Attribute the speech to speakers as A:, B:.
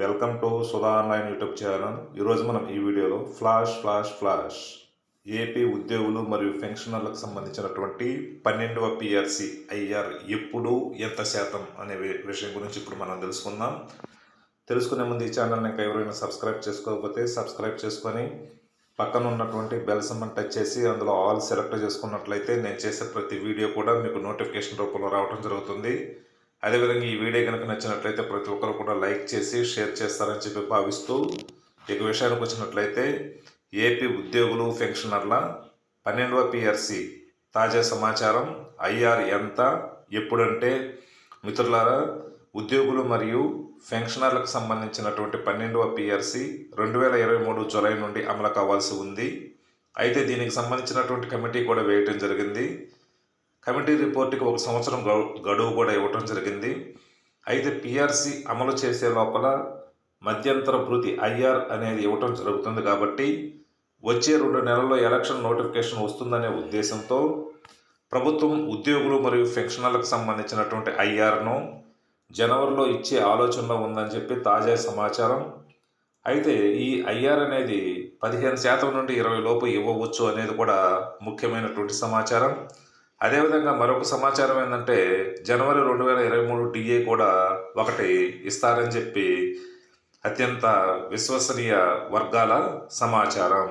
A: Welcome to Sudha online YouTube channel. ఈరోజు మనం ఈ వీడియోలో ఫ్లాష్ ఫ్లాష్ ఫ్లాష్ ఏపీ ఉద్యోగులు మరియు పెన్షనర్లకు సంబంధించినటువంటి పన్నెండవ పిఆర్సి ఐఆర్ ఎప్పుడు ఎంత శాతం అనే విషయం గురించి ఇప్పుడు మనం తెలుసుకుందాం. తెలుసుకునే ముందు ఈ ఛానల్ని ఇంకా ఎవరైనా సబ్స్క్రైబ్ చేసుకోకపోతే సబ్స్క్రైబ్ చేసుకొని పక్కన ఉన్నటువంటి బెల్ సమ్మన్ టచ్ చేసి అందులో ఆల్ సెలెక్ట్ చేసుకున్నట్లయితే నేను చేసే ప్రతి వీడియో కూడా మీకు నోటిఫికేషన్ రూపంలో రావడం జరుగుతుంది. అదేవిధంగా ఈ వీడియో కనుక నచ్చినట్లయితే ప్రతి ఒక్కరు కూడా లైక్ చేసి షేర్ చేస్తారని చెప్పి భావిస్తూ ఇక విషయానికి వచ్చినట్లయితే ఏపీ ఉద్యోగులు పెన్షనర్ల పన్నెండవ పిఆర్సి తాజా సమాచారం ఐఆర్ ఎంత ఎప్పుడంటే మిత్రులారా ఉద్యోగులు మరియు పెన్షనర్లకు సంబంధించినటువంటి పన్నెండవ పిఆర్సి రెండు వేల ఇరవై మూడు జూలై నుండి అమలు కావాల్సి ఉంది. అయితే దీనికి సంబంధించినటువంటి కమిటీ కూడా వేయటం జరిగింది. కమిటీ రిపోర్ట్కి ఒక సంవత్సరం గడు- గడువు కూడా ఇవ్వటం జరిగింది. అయితే పిఆర్సి అమలు చేసే లోపల మధ్యంతర భృతి ఐఆర్ అనేది ఇవ్వటం జరుగుతుంది కాబట్టి వచ్చే రెండు నెలల్లో ఎలక్షన్ నోటిఫికేషన్ వస్తుందనే ఉద్దేశంతో ప్రభుత్వం ఉద్యోగులు మరియు పెన్షనర్లకు సంబంధించినటువంటి ఐఆర్ను జనవరిలో ఇచ్చే ఆలోచనలో ఉందని చెప్పి తాజా సమాచారం. అయితే ఈ ఐఆర్ అనేది పదిహేను శాతం నుండి ఇరవై లోపు ఇవ్వవచ్చు అనేది కూడా ముఖ్యమైనటువంటి సమాచారం. అదేవిధంగా మరొక సమాచారం ఏంటంటే జనవరి రెండు వేల ఇరవై మూడు డిఏ కూడా ఒకటి ఇస్తారని చెప్పి అత్యంత విశ్వసనీయ వర్గాల సమాచారం.